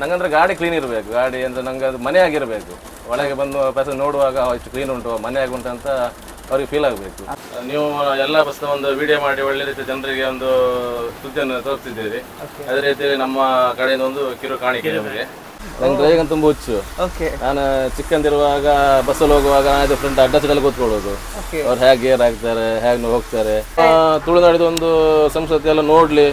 ನಂಗಂದ್ರೆ ಗಾಡಿ ಕ್ಲೀನ್ ಇರಬೇಕು. ಗಾಡಿ ಅಂದ್ರೆ ನಂಗೆ ಅದು ಮನೆ ಆಗಿರಬೇಕು. ಒಳಗೆ ಬಂದು ಪ್ಯಾಸೆಂಜರ್ ನೋಡುವಾಗ ಎಷ್ಟು ಕ್ಲೀನ್ ಉಂಟು ಮನೆ ಆಗಿ ಉಂಟು ಅಂತ ಅವ್ರಿಗೆ ಫೀಲ್ ಆಗಬೇಕು. ನೀವು ಎಲ್ಲ ಬಸ್ನ ಒಂದು ವಿಡಿಯೋ ಮಾಡಿ ಒಳ್ಳೆ ರೀತಿ ಜನರಿಗೆ ಒಂದು ಸುದ್ದಿಯನ್ನು ತೋರಿಸ್ತಿದ್ದೀರಿ. ಅದೇ ರೀತಿ ನಮ್ಮ ಕಡೆಯಿಂದ ಒಂದು ಕಿರು ಕಾಣಿಕೆ ನಿಮಗೆ. ನಂಗೆ ಡ್ರೈವಿಂಗ್ ತುಂಬ ಹುಚ್ಚು. ನಾನು ಚಿಕ್ಕಂದಿರುವಾಗ ಬಸ್ಸಲ್ಲಿ ಹೋಗುವಾಗ ನಾನು ಫ್ರೆಂಡ್ ಅಡ್ಡ ಸೈಡಲ್ಲಿ ಕೂತ್ಕೊಳ್ಳೋದು. ಅವ್ರು ಹೇಗೆ ಗೇರ್ ಹಾಕ್ತಾರೆ ಹೇಗೆ ಹೋಗ್ತಾರೆ. ತುಳುನಾಡಿದ ಒಂದು ಸಂಸ್ಕೃತಿ ಎಲ್ಲ ನೋಡ್ಲಿ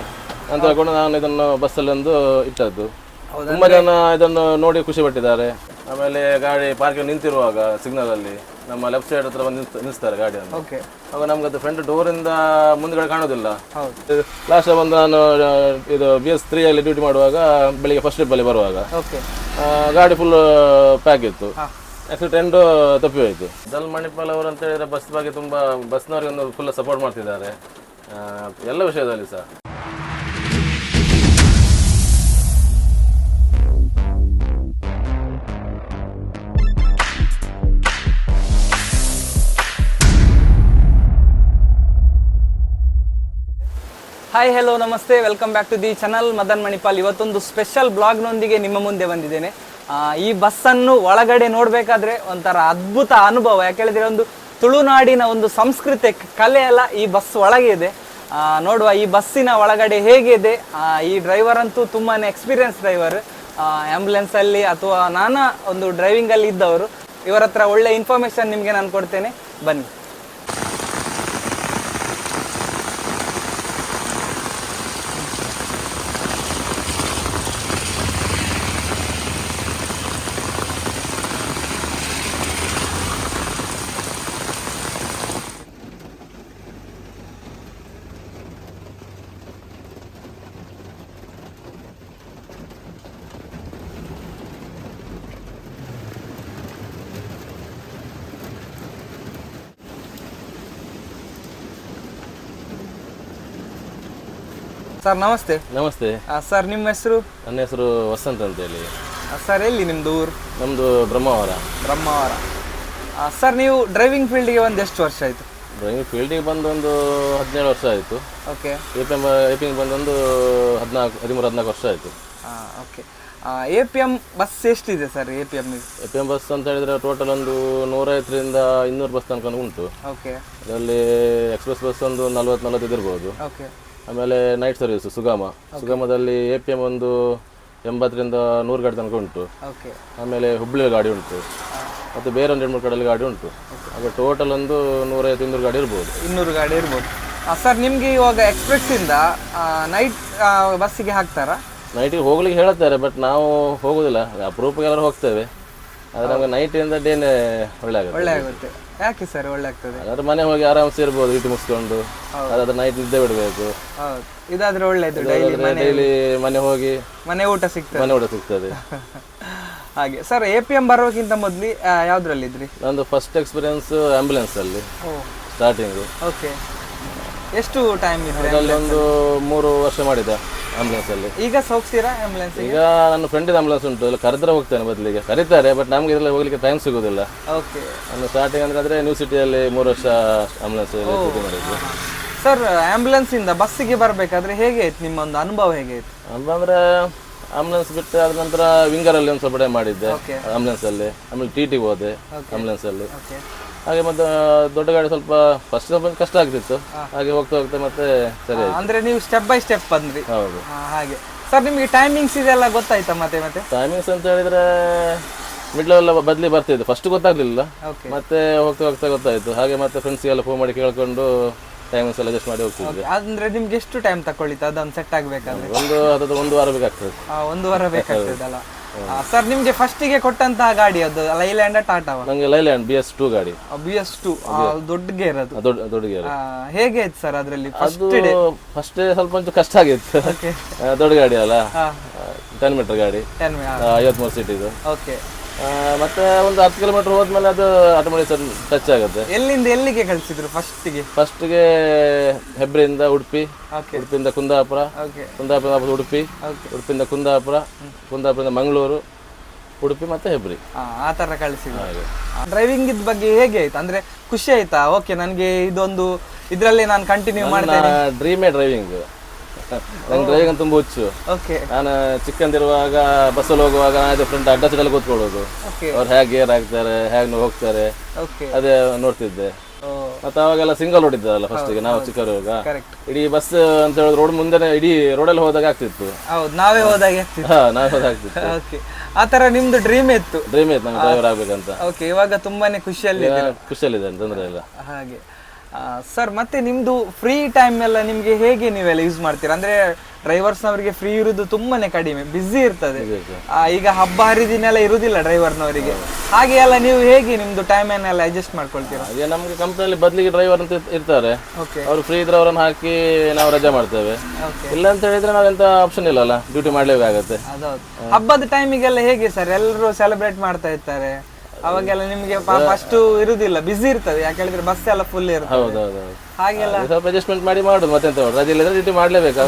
ಅಂತ ಹೇಳ್ಕೊಂಡು ನಾನು ಇದನ್ನು ಬಸ್ಸಲ್ಲಿ ಒಂದು ಇಟ್ಟದ್ದು. ತುಂಬಾ ಜನ ಇದನ್ನು ನೋಡಿ ಖುಷಿ ಪಟ್ಟಿದ್ದಾರೆ. ಆಮೇಲೆ ಗಾಡಿ ಪಾರ್ಕಿಂಗ್ ನಿಂತಿರುವಾಗ ಸಿಗ್ನಲ್ ಅಲ್ಲಿ ನಮ್ಮ ಲೆಫ್ಟ್ ಸೈಡ್ ಹತ್ರ ಬಂದು ನಿಲ್ಸ್- ನಿಲ್ಲಿಸ್ತಾರೆ ಗಾಡಿಯನ್ನು. ಓಕೆ ಅವಾಗ ನಮ್ಗೆ ಅದು ಫ್ರಂಟ್ ಡೋರಿಂದ ಮುಂದ್ಗಡೆ ಕಾಣೋದಿಲ್ಲ ಹೌದು. ಲಾಸ್ಟ್ ಬಂದು ನಾನು ಆ, ಇದು ಬಿ ಎಸ್ ತ್ರೀ ಅಲ್ಲಿ ಡ್ಯೂಟಿ ಮಾಡುವಾಗ ಬೆಳಿಗ್ಗೆ ಫಸ್ಟ್ ಟ್ರಿಪ್ ಅಲ್ಲಿ ಬರುವಾಗ. ಓಕೆ ಆ, ಗಾಡಿ ಫುಲ್ ಪ್ಯಾಕ್ ಇತ್ತು. ಆಕ್ಸಿಡೆಂಟ್ ತಪ್ಪಿ ಹೋಯಿತು. ದಲ್ ಮಣಿಪಾಲ್ ಅವರು ಅಂತ ಹೇಳಿದ್ರೆ ಬಸ್ ಬಗ್ಗೆ ತುಂಬಾ ಬಸ್ನವರಿಗೆ ಒಂದು ಫುಲ್ ಸಪೋರ್ಟ್ ಮಾಡ್ತಿದ್ದಾರೆ. ಆ, ಎಲ್ಲ ವಿಷಯದಲ್ಲಿ ಸಹ. ಹಾಯ್ ಹೆಲೋ ನಮಸ್ತೆ. Welcome back to the channel Madan Manipal ಇವತ್ತೊಂದು ಸ್ಪೆಷಲ್ ಬ್ಲಾಗ್ನೊಂದಿಗೆ ನಿಮ್ಮ ಮುಂದೆ ಬಂದಿದ್ದೇನೆ. ಈ ಬಸ್ಸನ್ನು ಒಳಗಡೆ ನೋಡಬೇಕಾದ್ರೆ ಒಂಥರ ಅದ್ಭುತ ಅನುಭವ. ಯಾಕೆ ಹೇಳಿದ್ರೆ ಒಂದು ತುಳುನಾಡಿನ ಒಂದು ಸಂಸ್ಕೃತಿ, ಕಲೆ ಎಲ್ಲ ಈ ಬಸ್ ಒಳಗೆ ಇದೆ. ನೋಡುವ ಈ ಬಸ್ಸಿನ ಒಳಗಡೆ ಹೇಗಿದೆ ಈ ಡ್ರೈವರ್ ಅಂತೂ ತುಂಬಾ ಎಕ್ಸ್ಪೀರಿಯನ್ಸ್ ಡ್ರೈವರ್ ಆ್ಯಂಬುಲೆನ್ಸಲ್ಲಿ ಅಥವಾ ನಾನಾ ಒಂದು ಡ್ರೈವಿಂಗಲ್ಲಿ ಇದ್ದವರು ಇವರ ಹತ್ರ ಒಳ್ಳೆ ಇನ್ಫಾರ್ಮೇಶನ್ ನಿಮಗೆ ನಾನು ಕೊಡ್ತೇನೆ. ಬನ್ನಿ. ಸರ್ ನಮಸ್ತೆ. ನಮಸ್ತೆ. ಸರ್ ನಿಮ್ಮ ಹೆಸರು? ನನ್ನ ಹೆಸರು ವಸಂತ್ ಅಂತ ಹೇಳಿ ಸರ್ ಎಲ್ಲಿ ನಿಮ್ದು ಊರು? ನಮ್ದು ಬ್ರಹ್ಮಾವರ. ಬ್ರಹ್ಮಾವರ. ಸರ್ ನೀವು ಡ್ರೈವಿಂಗ್ ಫೀಲ್ಡಿಗೆ ಒಂದು ಎಷ್ಟು ವರ್ಷ ಆಯಿತು? ಡ್ರೈವಿಂಗ್ ಫೀಲ್ಡಿಗೆ ಬಂದು ಒಂದು ಹದಿನೇಳು ವರ್ಷ ಆಯಿತು. Okay. A P M A P ಬಂದೊಂದು ಹದಿನಾಲ್ಕು ಹದಿಮೂರು ಹದಿನಾಲ್ಕು ವರ್ಷ ಆಯಿತು. Okay. A P M bus ಎಷ್ಟಿದೆ sir A P M A P M bus ಅಂತ ಹೇಳಿದ್ರೆ ಟೋಟಲ್ ಒಂದು ನೂರೈವತ್ತರಿಂದ ಇನ್ನೂರು ಬಸ್ ತನಕ ಉಂಟು. ಓಕೆ. ಅದರಲ್ಲಿ ಎಕ್ಸ್ಪ್ರೆಸ್ ಬಸ್ ಒಂದು ನಲ್ವತ್ತು ನಲ್ವತ್ತೈದು ಇರ್ಬೋದು. ಓಕೆ. ಆಮೇಲೆ ನೈಟ್ ಸರ್ವಿಸ್ ಸುಗಮ. ಸುಗಮದಲ್ಲಿ ಎ ಪಿ ಎಂ ಒಂದು ಎಂಬತ್ತರಿಂದ ನೂರು ಗಾಡಿ ತನಕ ಉಂಟು. ಓಕೆ ಆಮೇಲೆ ಹುಬ್ಳಿ ಗಾಡಿ ಉಂಟು. ಮತ್ತು ಬೇರೆ ಒಂದು ಎರಡು ಮೂರು ಕಡೆಯಲ್ಲಿ ಗಾಡಿ ಉಂಟು. ಆಗ ಟೋಟಲ್ ಒಂದು ನೂರೈವತ್ತು ಇನ್ನೂರು ಗಾಡಿ ಇರ್ಬೋದು. ಇನ್ನೂರು ಗಾಡಿ ಇರ್ಬೋದು. ಸರ್ ನಿಮಗೆ ಇವಾಗ ಎಕ್ಸ್ಪ್ರೆಸ್ಸಿಂದ ನೈಟ್ ಬಸ್ಸಿಗೆ ಹಾಕ್ತಾರಾ? ನೈಟಿಗೆ ಹೋಗ್ಲಿಕ್ಕೆ ಹೇಳ್ತಾರೆ ಬಟ್ ನಾವು ಹೋಗೋದಿಲ್ಲ. ಅಪರೂಪಕ್ಕೆ ಎಲ್ಲರೂ ಹೋಗ್ತೇವೆ. ಆದರೆ ನಮಗೆ ನೈಟಿಂದ ಡೇನೇ ಒಳ್ಳೆ ಆಗುತ್ತೆ. ಒಳ್ಳೆ ಆಗುತ್ತೆ. ಯಾಕೆ ಸರ್ ಒಳ್ಳೆ ಆಗ್ತದೆ ಅದಾದ್ರೆ ಮನೆ ಹೋಗಿ ಆರಾಮ್ಸೆ ಇರ್ಬೋದು ಇಟ್ಟು ಮುಗಿಸ್ಕೊಂಡು. ಅದಾದ್ರೆ ನೈಟ್ ನಿದ್ದೆ ಬಿಡಬೇಕು. ಹೌದು. ಇದಾದ್ರೆ ಒಳ್ಳೇದು ಡೈಲಿ ಡೈಲಿ ಮನೆ ಹೋಗಿ ಮನೆ ಊಟ ಸಿಗ್ತದೆ. ಮನೆ ಊಟ ಸಿಗ್ತದೆ. ಹಾಗೆ. ಸರ್ ಎ ಪಿ ಎಂ ಬರೋಕ್ಕಿಂತ ಮೊದಲು ಯಾವ್ದ್ರಲ್ಲಿದ್ರಿ ನಂದು ಫಸ್ಟ್ ಎಕ್ಸ್ಪೀರಿಯನ್ಸ್ ಆಂಬ್ಯುಲೆನ್ಸ್ ಅಲ್ಲಿ ಸ್ಟಾರ್ಟಿಂಗ್ ಓಕೆ ಎಷ್ಟು ಟೈಮ್ ಇದೆ ಅದರಲ್ಲಿ ಒಂದು ಮೂರು ವರ್ಷ ಮಾಡಿದೆ ಆಂಬ್ಯುಲೆನ್ಸ್ ಅಲ್ಲಿ. ಈಗ ಸೋಗ್ತೀರಾ ಆಂಬುಲೆನ್ಸ್ ಈಗ ನನ್ನ ಫ್ರೆಂಡ್ ಆಂಬುಲೆನ್ಸ್ ಉಂಟು. ಇಲ್ಲ ಕರೆದ್ರೆ ಹೋಗ್ತೇನೆ ಬದಲಿಗೆ. ಕರೀತಾರೆ ಬಟ್ ನಮ್ಗೆ ಇದ್ರಲ್ಲಿ ಹೋಗ್ಲಿಕ್ಕೆ ಟೈಮ್ ಸಿಗೋದಿಲ್ಲ. ಓಕೆ ನಾನು ಸ್ಟಾರ್ಟಿಂಗ್ ಅಂದ್ರೆ ಆದ್ರೆ ನ್ಯೂ ಸಿಟಿಯಲ್ಲಿ ಮೂರು ವರ್ಷ ಆಂಬುಲೆನ್ಸ್ ಮಾಡಿದ್ದು ಸರ್ ಆಂಬುಲೆನ್ಸ್ ಇಂದ ಬಸ್ಸಿಗೆ ಬರಬೇಕಾದ್ರೆ ಹೇಗೆ ಆಯ್ತು? ನಿಮ್ಮ ಒಂದು ಅನುಭವ ಹೇಗೆ ಆಯ್ತು? ಅಂದ್ರೆ ಆಂಬುಲೆನ್ಸ್ ಬಿಟ್ಟು ಆದ ನಂತರ ವಿಂಗರ್ ಅಲ್ಲಿ ಒಂದು ಸ್ವಲ್ಪ ಟೈಮ್ ಮಾಡಿದ್ದೆ ಆಂಬುಲೆನ್ಸ್ ಅಲ್ಲಿ. ಆಮೇಲೆ ಟಿ ಟಿ ಹೋದೆ ಆಂಬುಲೆನ್ಸ್ ಅಲ್ಲಿ. ಓಕೆ ಹಾಗೆ ಮತ್ತೆ ದೊಡ್ಡ ಗಾಡಿ ಸ್ವಲ್ಪ ಫಸ್ಟ್ ಸ್ವಲ್ಪ ಕಷ್ಟ ಆಗ್ತಿತ್ತು. ಹಾಗೆ ಹೋಗ್ತಾ ಹೋಗ್ತಾ ಮತ್ತೆ ಸರಿ ಅಂದ್ರೆ ನೀವು ಸ್ಟೆಪ್ ಬೈ ಸ್ಟೆಪ್ ಬಂದ್ರಿ. ಹೌದು. ಹಾಗೆ. ಸರ್ ನಿಮಗೆ ಟೈಮಿಂಗ್ಸ್ ಇದೆಲ್ಲ ಗೊತ್ತಾಯ್ತಾ ಮತ್ತೆ ಮತ್ತೆ? ಟೈಮಿಂಗ್ಸ್ ಅಂತ ಹೇಳಿದ್ರೆ ಮಿಡ್ಲ್ ಎಲ್ಲ ಬದಲಿ ಬರ್ತಿದ್ದು ಫಸ್ಟ್ ಗೊತ್ತಾಗ್ಲಿಲ್ಲ. ಮತ್ತೆ ಹೋಗ್ತಾ ಹೋಗ್ತಾ ಗೊತ್ತಾಯ್ತು. ಹಾಗೆ ಮತ್ತೆ ಫ್ರೆಂಡ್ಸ್ಗೆಲ್ಲ ಫೋನ್ ಮಾಡಿ ಕೇಳ್ಕೊಂಡು ಟೈಮಿಂಗ್ಸ್ ಎಲ್ಲ ಅಡ್ಜಸ್ಟ್ ಮಾಡಿ ಹೋಗ್ತಿದ್ದೆ ಅಂದ್ರೆ ನಿಮ್ಗೆ ಎಷ್ಟು ಟೈಮ್ ತಕೊಳ್ಳಿತ್ತು ಅದೊಂದು ಸೆಟ್ ಆಗ್ಬೇಕಾದ್ರೆ? ಒಂದು ಅದು ಒಂದು ವಾರ ಬೇಕಾಗ್ತದೆ. ಒಂದು ವಾರ ಬೇಕಾಗ್ತದಲ್ಲ. ಸರ್ ನಿಮ್ಗೆ ಫಸ್ಟಿಗೆ ಕೊಟ್ಟಂತಹ ಗಾಡಿ ಅದು ಲೈಲ್ಯಾಂಡ್ ಟಾಟಾ ನಂಗೆ ಲೈಲ್ಯಾಂಡ್ ಬಿ ಎಸ್ ಟೂ ಗಾಡಿ. ಬಿ ಎಸ್ ಟು ದೊಡ್ಡ ಗೇರ್ ಅದು. ದೊಡ್ಡ ಗೇರ್. ಹೇಗೆ ಆಯ್ತು ಸರ್ ಅದರಲ್ಲಿ ಅದು ಫಸ್ಟ್ ಸ್ವಲ್ಪ ಒಂಚೂರು ಕಷ್ಟ ಆಗಿತ್ತು. ದೊಡ್ಡ ಗಾಡಿ ಅಲ್ಲ? ಟೆನ್ ಮೀಟರ್ ಗಾಡಿ. ಐವತ್ಮೂರು ಸೀಟ್ ಇದು. ಓಕೆ ಮತ್ತೆ ಒಂದು ಹತ್ತು ಕಿಲೋಮೀಟರ್ ಹೋದ್ಮೇಲೆ ಅದು ಆಟೋಮೆಟಿಕ್ ಟಚ್ ಆಗುತ್ತೆ. ಎಲ್ಲಿಂದ ಎಲ್ಲಿಗೆ ಕಳಿಸಿದ್ರು ಫಸ್ಟಿಗೆ ಫಸ್ಟ್ಗೆ ಹೆಬ್ರಿಯಿಂದ ಉಡುಪಿ ಉಡುಪಿಯಿಂದ ಕುಂದಾಪುರ ಓಕೆ ಕುಂದಾಪುರ ಉಡುಪಿ ಉಡುಪಿಯಿಂದ ಕುಂದಾಪುರ ಕುಂದಾಪುರದಿಂದ ಮಂಗಳೂರು ಉಡುಪಿ ಮತ್ತೆ ಹೆಬ್ರಿ ಆ ತರ ಕಳಿಸಿದ್ರು. ಡ್ರೈವಿಂಗ್ ಇದ್ ಬಗ್ಗೆ ಹೇಗೆ ಆಯ್ತು? ಅಂದ್ರೆ ಖುಷಿ ಆಯ್ತಾ? ಓಕೆ ನನಗೆ ಇದೊಂದು ಇದರಲ್ಲಿ ನಾನು ಕಂಟಿನ್ಯೂ ಮಾಡ್ತೇನೆ. ಡ್ರೀಮೇ ಡ್ರೈವಿಂಗ್ ನಂಗೆ ಡ್ರೈವಿಂಗ್ ತುಂಬಾ ಹುಚ್ಚು. ಓಕೆ ನಾನು ಚಿಕ್ಕಂದಿರುವಾಗ ಬಸ್ಸಲ್ಲಿ ಹೋಗುವಾಗ ನಾನು ಫ್ರೆಂಡ್ ಅಡ್ಡ ಸೈಡಲ್ಲಿ ಕೂತ್ಕೊಳ್ಳೋದು. ಅವ್ರು ಹೇಗೆ ಗೇರ್ ಹಾಕ್ತಾರೆ ಹೇಗೆ ಹೋಗ್ತಾರೆ ಅದೇ ನೋಡ್ತಿದ್ದೆ. ಮತ್ತೆ ಅವಾಗೆಲ್ಲ ಸಿಂಗಲ್ ರೋಡ್ ಫಸ್ಟಿಗೆ ನಾವು ಚಿಕ್ಕವರುವಾಗ ಇಡೀ ಬಸ್ ಅಂತ ಹೇಳಿದ್ರೆ ರೋಡ್ ಮುಂದೆ ಇಡೀ ರೋಡಲ್ಲಿ ಹೋದಾಗ ಆಗ್ತಿತ್ತು. ಹೌದು ನಾವೇ ಹೋದಾಗ ಆಗ್ತಿತ್ತು. ಹೋದಾಗ ನಾವು ಹೋದಾಗ್ತಿತ್ತು ಓಕೆ ಆ ತರ ನಿಮ್ದು ಡ್ರೀಮ್ ಇತ್ತು. ಡ್ರೀಮ್ ಇತ್ತು ನಮ್ಗೆ ಡ್ರೈವರ್ ಆಗ್ಬೇಕಂತ. ಓಕೆ ಇವಾಗ ತುಂಬಾನೇ ಖುಷಿಯಲ್ಲಿ ಖುಷಿಯಲ್ಲಿದೆ ತೊಂದರೆ ಇಲ್ಲ. ಹಾಗೆ. ಸರ್ ಮತ್ತೆ ನಿಮ್ದು ಫ್ರೀ ಟೈಮ್ ಎಲ್ಲ ನಿಮ್ಗೆ ಹೇಗೆ ನೀವೆಲ್ಲ ಯೂಸ್ ಮಾಡ್ತೀರಾ? ಅಂದ್ರೆ ಡ್ರೈವರ್ಸ್ನವರಿಗೆ ಫ್ರೀ ಇರುದು ತುಂಬಾನೇ ಕಡಿಮೆ ಬಿಸಿ ಇರ್ತದೆ. ಆ, ಈಗ ಹಬ್ಬ ಹರಿದಿನ ಎಲ್ಲ ಇರುವುದಿಲ್ಲ ಡ್ರೈವರ್ನವರಿಗೆ ಹಾಗೆ ಎಲ್ಲ ನೀವು ಹೇಗೆ ನಿಮ್ದು ಟೈಮ್ ಎಲ್ಲ ಅಡ್ಜಸ್ಟ್ ಮಾಡ್ಕೊಳ್ತೀರಾ? ಈಗ ನಮ್ಗೆ ಕಂಪ್ನಿಯಲ್ಲಿ ಬದಲಿಗೆ ಡ್ರೈವರ್ ಅಂತ ಇರ್- ಇರ್ತಾರೆ. ಓಕೆ ಅವ್ರು ಫ್ರೀ ಇದ್ರೆ ಅವರನ್ನು ಹಾಕಿ ನಾವು ರಜೆ ಮಾಡ್ತೇವೆ. ಓಕೆ ಇಲ್ಲ ಅಂತ ಹೇಳಿದ್ರೆ ನಾವೆಂತ ಆಪ್ಷನ್ ಇಲ್ಲಲ್ಲ ಡ್ಯೂಟಿ ಮಾಡ್ಲೇಬೇಕಾಗತ್ತೆ ಅದೌದು ಹಬ್ಬದ ಟೈಮಿಗೆಲ್ಲ ಹೇಗೆ ಸರ್? ಎಲ್ಲರೂ ಸೆಲೆಬ್ರೇಟ್ ಮಾಡ್ತಾ ಇರ್ತಾರೆ. ಅವಾಗೆಲ್ಲ ನಿಮ್ಗೆ ಫಸ್ಟ್ ಇರುದಿಲ್ಲ. ಬಿಸಿ ಇರ್ತದೆ. ಯಾಕೆ ಹೇಳಿದ್ರೆ ಬಸ್ ಎಲ್ಲ ಫುಲ್ ಇರ್ತದೆ. ಹೌದೌದು ಹಾಗೆಲ್ಲ ಸ್ವಲ್ಪ ಅಡ್ಜಸ್ಟ್ಮೆಂಟ್ ಮಾಡಿ ಮಾಡುದು ಮಾಡುದು? ರಜೆ ಇಲ್ಲದ್ರೆ ಡ್ಯೂಟಿ ಮಾಡ್ಲೇಬೇಕು.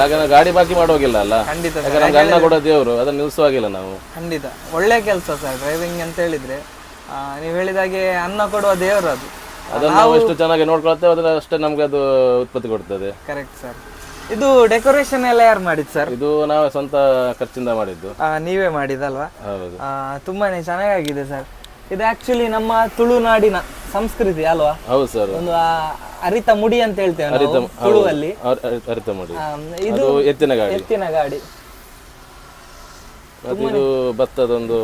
ಯಾಕಂದ್ರೆ ಗಾಡಿ ಬಾಕಿ ಮಾಡೋಗಿಲ್ಲ ಅಲ್ಲ? ಖಂಡಿತ ಸರ್. ಯಾಕಂದ್ರೆ ನಮ್ಗೆ ಅನ್ನ ಕೊಡುವ ದೇವರು. ಅದನ್ನ ನಿಲ್ಸುವಾಗಿಲ್ಲ ನಾವು. ಖಂಡಿತ. ಒಳ್ಳೆ ಕೆಲಸ ಸರ್ ಡ್ರೈವಿಂಗ್ ಅಂತ ಹೇಳಿದ್ರೆ. ನೀವು ಹೇಳಿದಾಗೆ ಅನ್ನ ಕೊಡುವ ದೇವರು ಅದು. ಅದನ್ನ ನಾವು ಎಷ್ಟು ಚೆನ್ನಾಗಿ ನೋಡ್ಕೊಳ್ತೇವೆ ಅದ್ರ ಅಷ್ಟೇ ನಮ್ಗೆ ಅದು ಉತ್ಪತ್ತಿ ಕೊಡ್ತದೆ. ಕರೆಕ್ಟ್ ಸರ್ ಇದು ಡೆಕೋರೇಷನ್ ಎಲ್ಲ ಯಾರು ಮಾಡಿದ್ ಸರ್ ಇದು ನಾವೇ ಸ್ವಂತ ಖರ್ಚಿಂದ ಮಾಡಿದ್ದು. ನೀವೇ ಮಾಡಿದಲ್ವಾ ಹೌದು. ಆ, ತುಂಬಾನೇ ಚೆನ್ನಾಗಿದೆ ಸರ್ ಇದು ಆಕ್ಚುಲಿ ನಮ್ಮ ತುಳುನಾಡಿನ ಸಂಸ್ಕೃತಿ ಅಲ್ವಾ? ಹೌದು ಸರ್ ಒಂದು ಆ ಅರಿತ ಮುಡಿ ಅಂತ ಹೇಳ್ತೇವೆ ನಾವು ತುಳುವಲ್ಲಿ. ಅರಿತ ಮುಡಿ. ಆ, ಇದು ಅದು ಎತ್ತಿನ ಗಾಡಿ. ಎತ್ತಿನ ಗಾಡಿ. ಮತ್ತೆ ಇದು ಭತ್ತದೊಂದು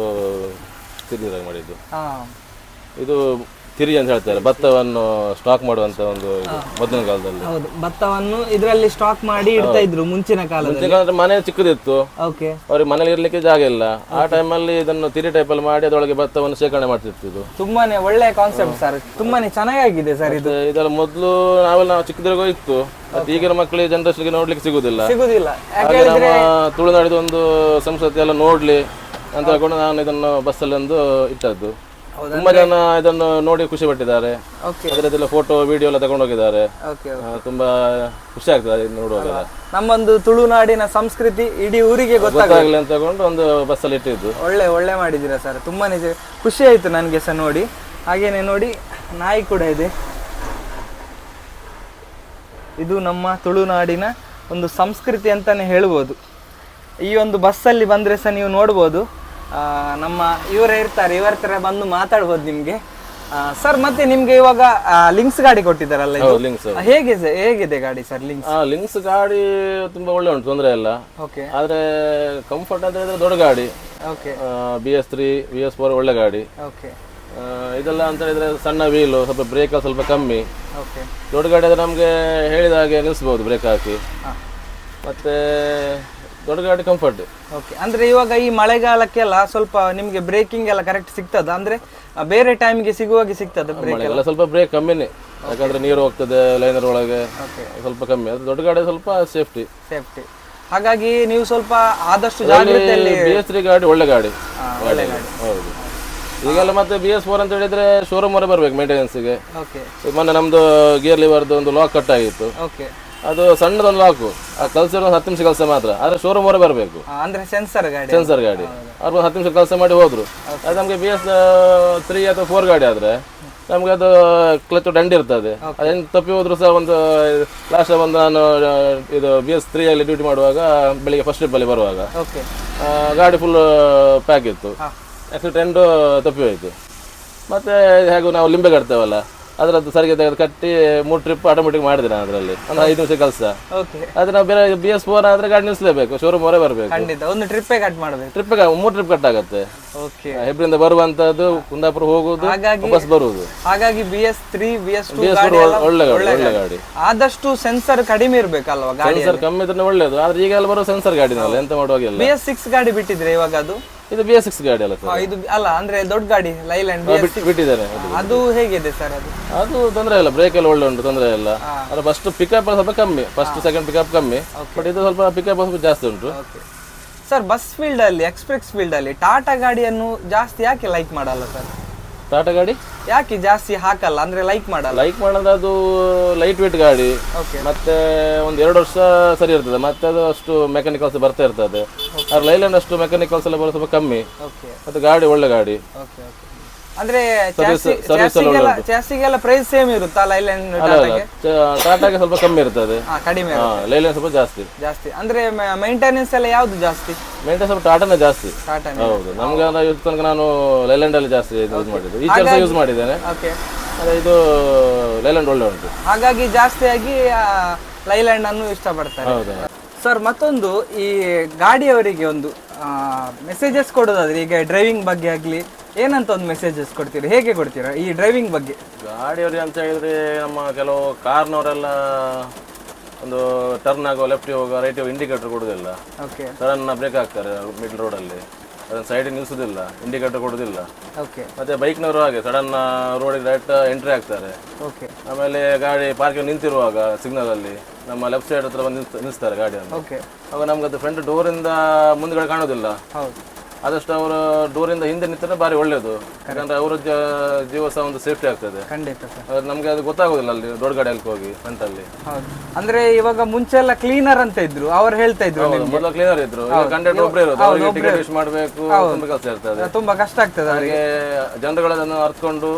ಮಾಡಿದ್ದು. ಹಾ ಇದು ತಿರಿ ಅಂತ ಹೇಳ್ತಾರೆ. ಭತ್ತವನ್ನು ಸ್ಟಾಕ್ ಮಾಡುವಂತ ಒಂದು ಇದು ಮೊದಲಿನ ಕಾಲದಲ್ಲಿ. ಹೌದು. ಭತ್ತವನ್ನು ಇದರಲ್ಲಿ ಸ್ಟಾಕ್ ಮಾಡಿ ಇಡ್ತಾ ಇದ್ರು ಮುಂಚಿನ ಕಾಲದಲ್ಲಿ. ಮನೆ ಚಿಕ್ಕದಿತ್ತು. ಓಕೆ ಅವ್ರಿಗೆ ಮನೇಲಿ ಇರ್ಲಿಕ್ಕೆ ಜಾಗ ಇಲ್ಲ. ಆ ಟೈಮಲ್ಲಿ ಇದನ್ನು ತಿರಿ ಟೈಪಲ್ಲಿ ಮಾಡಿ ಅದರೊಳಗೆ ಭತ್ತವನ್ನು ಶೇಖರಣೆ ಮಾಡ್ತಿರ್ತಿದ್ದು ತುಂಬಾನೇ ಒಳ್ಳೆ ಕಾನ್ಸೆಪ್ಟ್ ಸರ್ ತುಂಬಾನೇ ಚೆನ್ನಾಗಿದೆ ಸರ್ ಇದು. ಇದರ ಮೊದಲು ನಾವೆಲ್ಲ ನಾವು ಚಿಕ್ಕದಿರುವಾಗ ಇತ್ತು. ಮತ್ತೆ ಈಗಿನ ಮಕ್ಕಳಿಗೆ ಜನರೇಷನ್ಗೆ ನೋಡ್ಲಿಕ್ಕೆ ಸಿಗುದಿಲ್ಲ. ಸಿಗುದಿಲ್ಲ. ಹಾಗೆ ನಮ್ಮ ತುಳುನಾಡಿದ ಒಂದು ಸಂಸ್ಕೃತಿ ಎಲ್ಲ ನೋಡ್ಲಿ ಅಂತ ಹೇಳ್ಕೊಂಡು ನಾನು ಇದನ್ನು ಬಸ್ಸಲ್ಲಿ ಒಂದು ಇಟ್ಟದ್ದು. ತುಂಬಾ ಜನ ಇದನ್ನು ನೋಡಿ ಖುಷಿ ಪಟ್ಟಿದ್ದಾರೆ. ಓಕೆ ಅದರದ್ದೆಲ್ಲ ಫೋಟೋ ವಿಡಿಯೋ ಎಲ್ಲ ತಗೊಂಡು ಹೋಗಿದ್ದಾರೆ. ಓಕೆ ಆ, ತುಂಬಾ ಖುಷಿ ಆಗ್ತದೆ ಇದನ್ನ ನೋಡುವಾಗ. ನಮ್ಮೊಂದು ತುಳುನಾಡಿನ ಸಂಸ್ಕೃತಿ ಇಡೀ ಊರಿಗೆ ಗೊತ್ತಾಗಲಿ. ಗೊತ್ತಾಗ್ಲಿ ಅಂತ ತಗೊಂಡು ಒಂದು ಬಸ್ಸಲ್ಲಿ ಇಟ್ಟಿದ್ದು. ಒಳ್ಳೆ ಒಳ್ಳೆ ಮಾಡಿದ್ದೀರಾ ಸರ್ ತುಂಬಾನೇ ಖುಷಿ ಆಯ್ತು ನನಗೆ ಸಹ ನೋಡಿ. ಹಾಗೇನೆ ನೋಡಿ ನಾಯಿ ಕೂಡ ಇದೆ. ಇದು ನಮ್ಮ ತುಳುನಾಡಿನ ಒಂದು ಸಂಸ್ಕೃತಿ ಅಂತಾನೆ ಹೇಳ್ಬೋದು. ಈ ಒಂದು ಬಸ್ಸಲ್ಲಿ ಬಂದರೆ ಸಹ ನೀವು ನೋಡ್ಬೋದು. ನಮ್ಮ ಇವರೇ ಇರ್ತಾರೆ ಇವರ ಹತ್ರ ಬಂದು ಮಾತಾಡ್ಬೋದು ನಿಮಗೆ. ಸರ್ ಮತ್ತೆ ನಿಮ್ಗೆ ಇವಾಗ ಲಿಂಕ್ಸ್ ಗಾಡಿ ಕೊಟ್ಟಿದ್ದಾರಲ್ಲ ಇದು? ಲಿಂಕ್ಸ್ ಹೇಗೆ ಸರ್ ಹೇಗಿದೆ ಗಾಡಿ ಸರ್ ಲಿಂಕ್ಸ್ ಲಿಂಕ್ಸ್ ಗಾಡಿ ತುಂಬಾ ಒಳ್ಳೆ ಉಂಟು ತೊಂದರೆ ಇಲ್ಲ. ಓಕೆ ಆದ್ರೆ ಕಂಫರ್ಟ್ ಅಂತ ಹೇಳಿದ್ರೆ ದೊಡ್ಡ ಗಾಡಿ. Okay B S three B S four ಒಳ್ಳೆ ಗಾಡಿ. ಓಕೆ ಆ, ಇದೆಲ್ಲ ಅಂತ ಹೇಳಿದ್ರೆ ಸಣ್ಣ ವೀಲು ಸ್ವಲ್ಪ ಬ್ರೇಕ್ ಸ್ವಲ್ಪ ಕಮ್ಮಿ. ಓಕೆ ದೊಡ್ಡ ಗಾಡಿ ಆದ್ರೆ ನಮಗೆ ಹೇಳಿದ ಹಾಗೆ ನಿಲ್ಲಿಸ್ಬೋದು ಬ್ರೇಕ್ ಹಾಕಿ. ಹಾಂ. ಮತ್ತೆ ದೊಡ್ಡ ಗಾಡಿ ಕಂಫರ್ಟ್ ಓಕೆ ಅಂದ್ರೆ ಇವಾಗ ಈ ಮಳೆಗಾಲಕ್ಕೆಲ್ಲ ಸ್ವಲ್ಪ ನಿಮಗೆ ಬ್ರೇಕಿಂಗ್ ಎಲ್ಲ ಕರೆಕ್ಟ್ ಸಿಗ್ತದ? ಅಂದ್ರೆ ಬೇರೆ ಟೈಮ್ಗೆ ಸಿಗುವಾಗೆ ಸಿಗ್ತದ ಬ್ರೇಕ್ ಎಲ್ಲ? ಸ್ವಲ್ಪ ಬ್ರೇಕ್ ಕಮ್ಮಿನೇ. ಯಾಕಂದ್ರೆ ನೀರು ಹೋಗ್ತದೆ ಲೈನರ್ ಒಳಗೆ. ಸ್ವಲ್ಪ ಕಮ್ಮಿ. ಅದು ದೊಡ್ಡ ಗಾಡಿ ಸ್ವಲ್ಪ ಸೇಫ್ಟಿ ಸೇಫ್ಟಿ ಹಾಗಾಗಿ ನೀವು ಸ್ವಲ್ಪ ಆದಷ್ಟು ಜಾಗ್ರತೆಯಲ್ಲಿ ಬಿ ಎಸ್ ತ್ರೀ ಗಾಡಿ ಒಳ್ಳೆ ಗಾಡಿ. ಗಾಡಿ. ಹೌದು. ಈಗೆಲ್ಲ ಮತ್ತೆ ಬಿ ಎಸ್ ಫೋರ್ ಅಂತ ಹೇಳಿದ್ರೆ ಶೋರೂಮ್ ವರೆ ಬರ್ಬೇಕು ಮೇಂಟೆನೆನ್ಸ್ಗೆ ಮೊನ್ನೆ ನಮ್ದು ಗಿಯರ್ ಲಿವರ್ದು ಒಂದು ಲಾಕ್ ಕಟ್ ಆಗಿತ್ತು. ಓಕೆ ಅದು ಸಣ್ಣದೊಂದು ಲಾಕು ಆ ಕಲ್ಸಿರೋ ಒಂದು ಹತ್ತು ನಿಮಿಷ ಕೆಲಸ ಮಾತ್ರ. ಆದ್ರೆ ಶೋರೂಮ್ ಅವರೇ ಬರಬೇಕು. ಅಂದ್ರೆ ಸೆನ್ಸರ್ ಗಾಡಿ. ಸೆನ್ಸರ್ ಗಾಡಿ. ಅವ್ರು ಒಂದು ಹತ್ತು ನಿಮಿಷ ಕೆಲಸ ಮಾಡಿ ಹೋದ್ರು. ಅದು ನಮಗೆ ಬಿ ಎಸ್ ತ್ರೀ ಅಥವಾ ಫೋರ್ ಗಾಡಿ ಆದ್ರೆ ನಮ್ಗೆ ಅದು ಕ್ಲಚ್ ದಂಡಿ ಇರ್ತದೆ. ಅದೇನು ತಪ್ಪಿ ಹೋದ್ರು ಸಹ ಒಂದು ಲಾಸ್ಟ್ ಒಂದು ನಾನು ಆ, ಇದು ಬಿ ಎಸ್ ತ್ರೀ ಅಲ್ಲಿ ಡ್ಯೂಟಿ ಮಾಡುವಾಗ ಬೆಳಿಗ್ಗೆ ಫಸ್ಟ್ ಟ್ರಿಪ್ ಅಲ್ಲಿ ಬರುವಾಗ ಓಕೆ ಆ, ಗಾಡಿ ಫುಲ್ ಪ್ಯಾಕ್ ಇತ್ತು. ಆಕ್ಸಿಡೆಂಟ್ ತಪ್ಪಿ ಹೋಯ್ತು. ಮತ್ತೆ ಹೇಗೂ ನಾವು ಲಿಂಬೆ ಕಟ್ತೇವಲ್ಲ? ಅದರದ್ದು ಸರಿಗೆ ತೆಗೆದು ಕಟ್ಟಿ ಮೂರು ಟ್ರಿಪ್ ಆಟೋಮೆಟಿಕ್ ಮಾಡಿದ್ರೆ ನಾನು ಅದರಲ್ಲಿ. ಒಂದು ಐದು ನಿಮಿಷ ಕೆಲಸ. ಆದ್ರೆ ನಾವು ಬೇರೆ ಬಿ ಎಸ್ ಫೋರ್ ಆದ್ರೆ ಗಾಡಿ ನಿಲ್ಲಿಸಲೇಬೇಕು ಶೋರೂಮ್ ಹೊರ ಬರಬೇಕು. ಖಂಡಿತ. ಒಂದು ಟ್ರಿಪ್ಪೇ ಕಟ್ ಮಾಡಬೇಕು. ಟ್ರಿಪ್ ಮೂರು ಟ್ರಿಪ್ ಕಟ್ ಆಗುತ್ತೆ. ಓಕೆ ಹೆಬ್ರಿಂದ ಬರುವಂತದ್ದು ಕುಂದಾಪುರ ಹೋಗುದು ಹಾಗಾಗಿ ಬಸ್ ಬರುವುದು. ಹಾಗಾಗಿ B S three B S B S ಒಳ್ಳೆ ಗಾಡಿ ಒಳ್ಳೆ ಗಾಡಿ. ಆದಷ್ಟು ಸೆನ್ಸರ್ ಕಡಿಮೆ ಇರಬೇಕಲ್ವಾ ಗಾಡಿ ಸೆನ್ಸರ್ ಕಮ್ಮಿ ಇದ್ರೆ ಒಳ್ಳೇದು ಆದ್ರೆ ಈಗ ಎಲ್ಲ ಬರೋ ಸೆನ್ಸರ್ ಗಾಡಿನಲ್ಲ ಎಂತ ಮಾಡುವಾಗ ಬಿ ಎಸ್ ಸಿಕ್ಸ್ ಗಾಡಿ ಬಿಟ್ಟಿದ್ರೆ ಇವಾಗ ಅದು? ಇದು ಬಿ ಎಸ್ ಗಾಡಿ ಅಲ್ಲ ಸರ್ ಇದು ಅಲ್ಲ ಅಂದ್ರೆ ದೊಡ್ಡ ಗಾಡಿ ಲೈಲ್ಯಾಂಡ್ ಬಿಟ್ಟಿದ್ದಾರೆ. ಅದು. ಅದು ಹೇಗಿದೆ ಸರ್ ಅದು? ಅದು ತೊಂದರೆ ಇಲ್ಲ ಬ್ರೇಕ್ ಎಲ್ಲ ಒಳ್ಳೆ ಉಂಟು ತೊಂದರೆ ಇಲ್ಲ. ಅದ್ರ ಫಸ್ಟ್ ಪಿಕಪ್ ಸ್ವಲ್ಪ ಕಮ್ಮಿ ಫಸ್ಟ್ ಸೆಕೆಂಡ್ ಪಿಕಪ್ ಕಮ್ಮಿ ಬಟ್ ಇದು ಸ್ವಲ್ಪ ಪಿಕಪ್ ಸ್ವಲ್ಪ ಜಾಸ್ತಿ ಉಂಟು. ಸರ್ ಬಸ್ ಫೀಲ್ಡ್ ಅಲ್ಲಿ ಎಕ್ಸ್ಪ್ರೆಸ್ ಫೀಲ್ಡ್ ಅಲ್ಲಿ ಟಾಟಾ ಗಾಡಿಯನ್ನು ಜಾಸ್ತಿ ಯಾಕೆ ಲೈಕ್ ಮಾಡಲ್ಲ ಸರ್ ಟಾಟಾ ಗಾಡಿ? ಯಾಕೆ ಜಾಸ್ತಿ ಹಾಕಲ್ಲ? ಅಂದ್ರೆ ಲೈಕ್ ಮಾಡಲ್ಲ. ಲೈಕ್ ಮಾಡೋದು ಅದು ಲೈಟ್ ವೇಟ್ ಗಾಡಿ ಮತ್ತೆ ಒಂದು ಎರಡು ವರ್ಷ ಸರಿ ಇರ್ತದೆ. ಮತ್ತೆ ಅದು ಅಷ್ಟು ಮೆಕ್ಯಾನಿಕಲ್ಸ್ ಬರ್ತಾ ಇರ್ತದೆ. ಆದ್ರೆ ಲೈಲ್ಯಾಂಡ್ ಅಷ್ಟು ಮೆಕ್ಯಾನಿಕಲ್ಸ್ ಎಲ್ಲ ಬರೋ ಸ್ವಲ್ಪ ಕಮ್ಮಿ ಮತ್ತೆ ಗಾಡಿ ಒಳ್ಳೆ ಗಾಡಿ. ಅಂದ್ರೆ ಚಾಸಿಗೆಲ್ಲ ಪ್ರೈಸ್ ಸೇಮ್ ಇರುತ್ತಾ? ಲೈಲ್ಯಾಂಡ್ ಟಾಟಾಗೆ ಸ್ವಲ್ಪ ಕಮ್ಮಿ ಇರ್ತದೆ. ಕಡಿಮೆ ಲೈಲ್ಯಾಂಡ್ ಸ್ವಲ್ಪ ಜಾಸ್ತಿ. ಜಾಸ್ತಿ. ಅಂದ್ರೆ ಮೇಂಟೆನೆನ್ಸ್ ಎಲ್ಲ ಯಾವ್ದು ಜಾಸ್ತಿ? ಮೇಂಟೆನ್ ಸ್ವಲ್ಪ ಟಾಟಾನೇ ಜಾಸ್ತಿ. ಹೌದು. ನಮ್ಗೆ ಇವತ್ತು ತನಕ ನಾನು ಲೈಲ್ಯಾಂಡ್ ಅಲ್ಲಿ ಜಾಸ್ತಿ ಯೂಸ್ ಮಾಡಿದ್ದು. ಈ ಚಾರ್ಜ್ ಯೂಸ್ ಮಾಡಿದ್ದೇನೆ. ಓಕೆ ಅದೇ ಇದು ಲೈಲ್ಯಾಂಡ್ ಒಳ್ಳೆ ಉಂಟು. ಹಾಗಾಗಿ ಜಾಸ್ತಿಯಾಗಿ ಲೈಲ್ಯಾಂಡ್ ಅನ್ನು ಇಷ್ಟಪಡ್ತಾರೆ. ಹೌದು. ಸರ್ ಮತ್ತೊಂದು ಈ ಗಾಡಿಯವರಿಗೆ ಒಂದು ಮೆಸೇಜಸ್ ಕೊಡೋದಾದ್ರೆ ಈಗ ಡ್ರೈವಿಂಗ್ ಬಗ್ಗೆ ಆಗಲಿ ಏನಂತ ಒಂದು ಮೆಸೇಜಸ್ ಕೊಡ್ತೀರಾ? ಹೇಗೆ ಕೊಡ್ತೀರಾ ಈ ಡ್ರೈವಿಂಗ್ ಬಗ್ಗೆ? ಗಾಡಿಯವ್ರಿಗೆ ಅಂತ ಹೇಳಿದ್ರೆ ನಮ್ಮ ಕೆಲವು ಕಾರ್ನವರೆಲ್ಲ ಒಂದು ಟರ್ನ್ ಆಗೋ ಲೆಫ್ಟ್ ಹೋಗೋ ರೈಟ್ ಇಂಡಿಕೇಟರ್ ಕೊಡೋದಿಲ್ಲ. ಓಕೆ ಸಡನ್ ಬ್ರೇಕ್ ಹಾಕ್ತಾರೆ ಮಿಡ್ಲ್ ರೋಡಲ್ಲಿ ಅದನ್ನ ಸೈಡ್ ನಿಲ್ಲಿಸೋದಿಲ್ಲ ಇಂಡಿಕೇಟರ್ ಕೊಡೋದಿಲ್ಲ. ಓಕೆ ಮತ್ತೆ ಬೈಕ್ನವರು ಹಾಗೆ ಸಡನ್ ರೋಡಿಗೆ ಡೈರೆಕ್ಟ್ ಎಂಟ್ರಿ ಆಗ್ತಾರೆ. ಓಕೆ ಆಮೇಲೆ ಗಾಡಿ ಪಾರ್ಕಿಂಗ್ ನಿಂತಿರುವಾಗ ಸಿಗ್ನಲ್ ಅಲ್ಲಿ. ನಮ್ಮ ಲೆಫ್ಟ್ ಸೈಡ್ ಹತ್ರ ಬಂದು ನಿಲ್ಸ್- ನಿಲ್ಲಿಸ್ತಾರೆ ಗಾಡಿಯನ್ನು ಓಕೆ ಅವಾಗ ನಮ್ಗೆ ಅದು ಫ್ರಂಟ್ ಡೋರಿಂದ ಮುಂದ್ಗಡೆ ಕಾಣೋದಿಲ್ಲ ಹೌದು. ಆದಷ್ಟು ಅವರು ಡೋರಿಂದ ಹಿಂದೆ ನಿಂತರೆ ಭಾರಿ ಒಳ್ಳೆಯದು. ಯಾಕಂದ್ರೆ ಅವರ ಜೀವ ಸಹ ಒಂದು ಸೇಫ್ಟಿ ಆಗ್ತದೆ. ಖಂಡಿತ ಸರ್. ನಮ್ಗೆ ಅದು ಗೊತ್ತಾಗೋದಿಲ್ಲ ಅಲ್ಲಿ ದೊಡ್ಡ ಗಾಡಿ ಅಲ್ಲಿ. ಹೋಗಿ ಫ್ರಂಟಲ್ಲಿ ಹೌದು. ಅಂದ್ರೆ ಇವಾಗ ಮುಂಚೆ ಎಲ್ಲ ಕ್ಲೀನರ್ ಅಂತ ಇದ್ರು. ಅವ್ರು ಹೇಳ್ತಾ ಇದ್ರು ನಿಮ್ಗೆ. ಮೊದಲು ಕ್ಲೀನರ್ ಇದ್ರು. ಕಂಡಕ್ಟರ್ ಒಬ್ಬರೇ ಇರೋದು. ಅವರಿಗೆ ಟಿಕೆಟ್ ಮಾಡಬೇಕು ತುಂಬಾ ಕೆಲಸ ಇರ್ತದೆ. ತುಂಬಾ ಕಷ್ಟ ಆಗ್ತದೆ ಅವ್ರಿಗೆ. ಹಾಗೆ ಜನರುಗಳದನ್ನು ಅರ್ತ್ಕೊಂಡು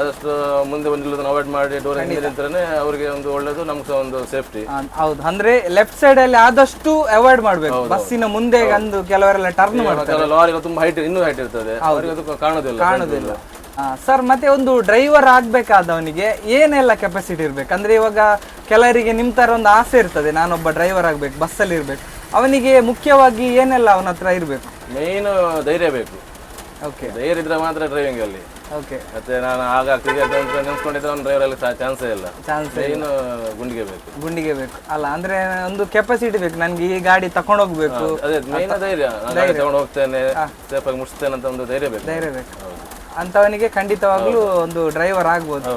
ಆದಷ್ಟು ಮುಂದೆ ಬಂದಿಲ್ಲದನ್ನು ಅವಾಯ್ಡ್ ಮಾಡಿ ಡೋರ್ ಹಿಂದೆ ನಿಂತರೆ ಅವರಿಗೆ ಒಂದು ಒಳ್ಳೇದು ನಮ್ಗೆ ಒಂದು ಸೇಫ್ಟಿ ಹೌದು. ಅಂದ್ರೆ ಲೆಫ್ಟ್ ಸೈಡ್ ಅಲ್ಲಿ ಆದಷ್ಟು ಅವಾಯ್ಡ್ ಮಾಡಬೇಕು. ಬಸ್ಸಿನ ಮುಂದೆ ಅಂದು ಕೆಲವರೆಲ್ಲ ಟರ್ನ್ ಮಾಡ್ತಾರೆ. ಲಾರಿ ತುಂಬಾ ಹೈಟ್ ಇನ್ನೂ ಹೈಟ್ ಇರ್ತದೆ. ಅವರಿಗೆ ಅದು ಕಾಣೋದಿಲ್ಲ ಕಾಣೋದಿಲ್ಲ. ಸರ್ ಮತ್ತೆ ಒಂದು ಡ್ರೈವರ್ ಆಗ್ಬೇಕಾದವನಿಗೆ ಏನೆಲ್ಲ ಕೆಪಾಸಿಟಿ ಇರ್ಬೇಕು? ಅಂದ್ರೆ ಇವಾಗ ಕೆಲವರಿಗೆ ನಿಮ್ ತರ ಒಂದು ಆಸೆ ಇರ್ತದೆ ನಾನೊಬ್ಬ ಡ್ರೈವರ್ ಆಗ್ಬೇಕು ಬಸ್ಸಲ್ಲಿ ಇರ್ಬೇಕು. ಅವನಿಗೆ ಮುಖ್ಯವಾಗಿ ಏನೆಲ್ಲ ಅವನ ಹತ್ರ ಇರ್ಬೇಕು? ಮೇನ್ ಧೈರ್ಯ ಬೇಕು. ಓಕೆ ಧೈರ್ಯ ಇದ್ರೆ ಮಾತ್ರ ಡ್ರೈವಿಂಗ್ ಅಲ್ಲಿ. ಓಕೆ ಮತ್ತೆ ನಾನು ಆಗ ಕ್ರಿಕೆಟ್ ನಿಂತ್ಕೊಂಡಿದ್ರೆ ನೆನ್ಸ್ಕೊಂಡಿದ್ರೆ ಅವ್ನು ಡ್ರೈವರ್ ಅಲ್ಲಿ ಚಾನ್ಸೇ ಇಲ್ಲ. ಚಾನ್ಸ್ ಏನು ಗುಂಡಿಗೆ ಬೇಕು. ಗುಂಡಿಗೆ ಬೇಕು. ಅಲ್ಲ ಅಂದ್ರೆ ಒಂದು ಕೆಪಾಸಿಟಿ ಬೇಕು. ನನ್ಗೆ ಈ ಗಾಡಿ ತಕೊಂಡೋಗ್ಬೇಕು ಅದೇ ಮೇನ್ ಧೈರ್ಯ. ಗಾಡಿ ತಗೊಂಡು ಹೋಗ್ತೇನೆ ಅಂತ ಒಂದು ಧೈರ್ಯ ಬೇಕು. ಧೈರ್ಯ ಬೇಕು. ಅಂತವನಿಗೆ ಖಂಡಿತವಾಗ್ಲೂ ಒಂದು ಡ್ರೈವರ್ ಆಗ್ಬೋದು.